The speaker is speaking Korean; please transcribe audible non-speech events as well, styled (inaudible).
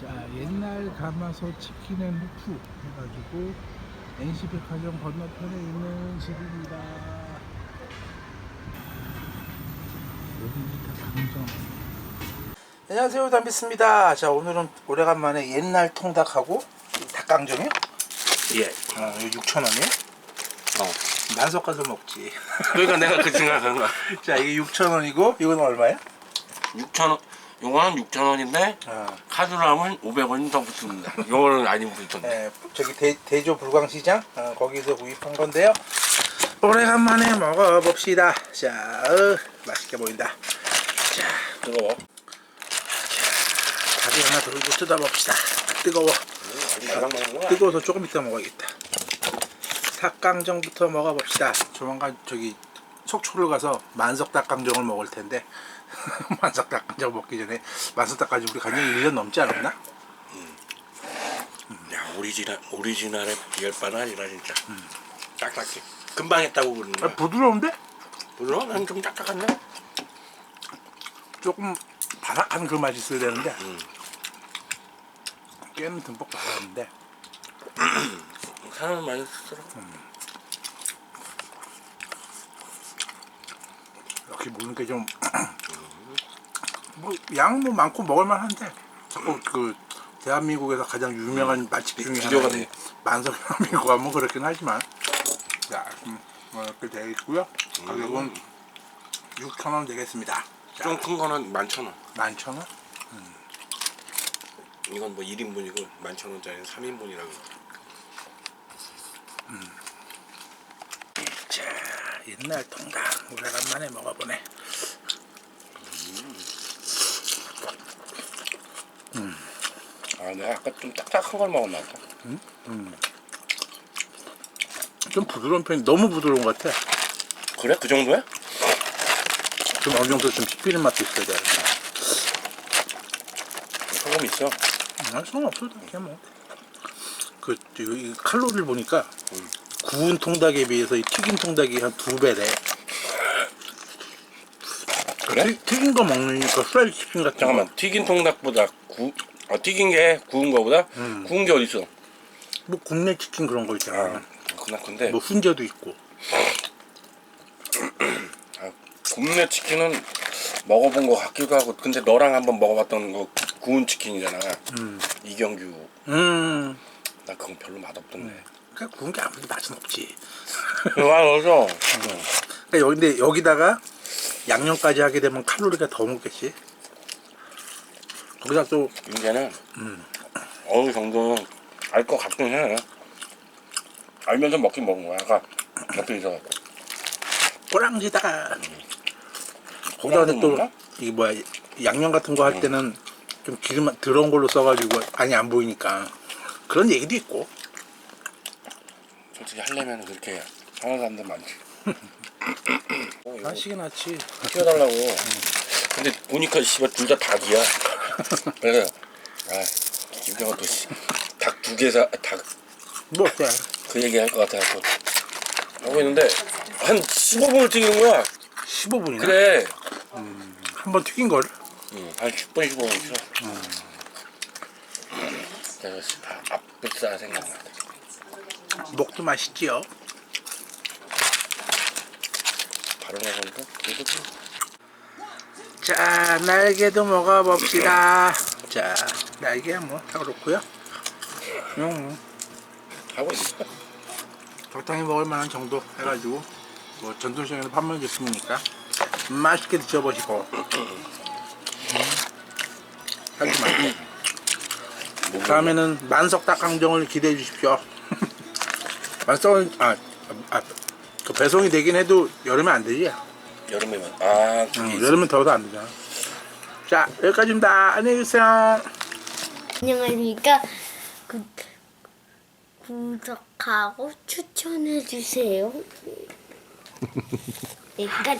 자 옛날 가마솥 치킨 앤 후프 해가지고 NC백화점 건너편에 있는 집입니다 여기가 강정 안녕하세요 담비스입니다 자 오늘은 오래간만에 옛날 통닭하고 닭강정이요? 예. 어, 6,000원이에요? 어. 만석 가서 먹지 그러니까 내가 그 생각한 거야. (laughs) 자 이게 6,000원이고 이건 얼마예요? 6천 원. 요거는 6천 원인데 어, 카드로 하면 500원이 더 붙습니다. 요거는 안 붙던데. 네, 저기 대, 대조 불광시장 어, 거기서 구입한 건데요. 오래간만에 먹어봅시다. 자, 어, 맛있게 보인다. 자, 뜨거워. 다리 하나 들고 뜯어봅시다. 뜨거워. 먹는 거야? 뜨거워서 조금 이따 먹어야겠다. 닭강정부터 먹어봅시다. 조만간 저기 속초를 가서 만석 닭강정을 먹을 텐데 (laughs) 만석 닭강정 먹기 전에 만석 닭까지 우리 간지 1년 넘지 않았나? 야 오리지널 오리지널에 비할 바는 아니라 진짜. 딱딱해. 금방 했다고 그러는 아, 거야. 부드러운데? 물론 난좀 딱딱한데. 조금 바삭한 그 맛이 있어야 되는데 음. 꽤는 듬뿍 바삭한데 (clears throat) 사람 많이 쓰더라. 역시 먹는 게좀 (clears throat) 뭐양뭐 많고 먹을만 한데 자꾸 그 대한민국에서 가장 유명한 맛집 중에 돼. 만석라면이고 하면 그렇긴 하지만. 자 음, 뭐 이렇게 되어 있고요. 가격은 6,000원 되겠습니다. 자, 좀 큰 거는 11,000원. 11,000원? 이건 뭐 1인분이고 11,000원짜리는 3인분이라고. 자 옛날 통닭 오래간만에 먹어보네 내가 아까 좀 딱딱한 걸 먹었나 보다. 좀 부드러운 편이 너무 부드러운 것 같아 그래? 그 정도야? 좀 어느 정도 좀 씹히는 맛도 있어야 돼 소금 있어. 아, 상관없어. 그냥 뭐. 그, 이- 이 칼로리를 보니까 구운 통닭에 비해서 이 튀긴 통닭이 한 두 배래. 그래? 튀, 튀긴 거 먹으니까 프라이드 치킨 같은 잠깐만 거. 튀긴 통닭보다 구 아, 튀긴 게 구운 거보다 구운 게 어디 있어? 뭐 국내 치킨 그런 거 있잖아. 아, 그나 근데 뭐 훈제도 있고. 아, 국내 치킨은 먹어본 거 같기도 하고 근데 너랑 한번 먹어봤던 거 구운 치킨이잖아. 이경규 음. 나 그건 별로 맛없던데. 그러니까 구운 게 아무리 맛은 없지. 그거 넣어서 그러니까 여기, 근데 여기다가 양념까지 하게 되면 칼로리가 더 먹겠지. 거기다 또 이제는 어느 정도는 알것 같긴 해. 알면서 먹긴 먹은 거야. 아까 옆에 있어갖고. 꼬랑지다가 거기다 근데 또 먹나? 이 뭐야 양념 같은 거할 때는 좀 기름 들어온 걸로 써가지고 많이 안 보이니까 그런 얘기도 있고 솔직히 하려면 그렇게 하는 사람들 많지. 하시긴 하지 키워달라고. 근데 보니까 씨발 둘 다 닭이야. 그래서 아 김경아 또닭 두 개 사, 닭. 뭐그 얘기 할 것 같아서 하고 있는데 한 15분을 튀기는 거야. 15분이나? 그래. 한 번 튀긴 응, 한 10분 15분 있어. 그래서 아, 앞불사 생각나. 목도 맛있지요? 바로 그래도 좀 자 날개도 먹어봅시다 자 날개 뭐다 그렇고요 음, 하고 있어. 적당히 먹을 만한 정도 해가지고 뭐 전통시장에서 판매 줬으니까 맛있게 드셔보시고 음. 맛있네 다음에는 만석 닭강정을 기대해 주십시오. (laughs) 만석은 아, 아, 그 배송이 되긴 해도 여름에 안 되지. 여름에만 아 그게 응, 있어. 여름엔 더워도 안 되잖아. 자 여기까지입니다. 안녕히 계세요. 안녕하십니까. 구, 구독하고 추천해주세요. (laughs) 일단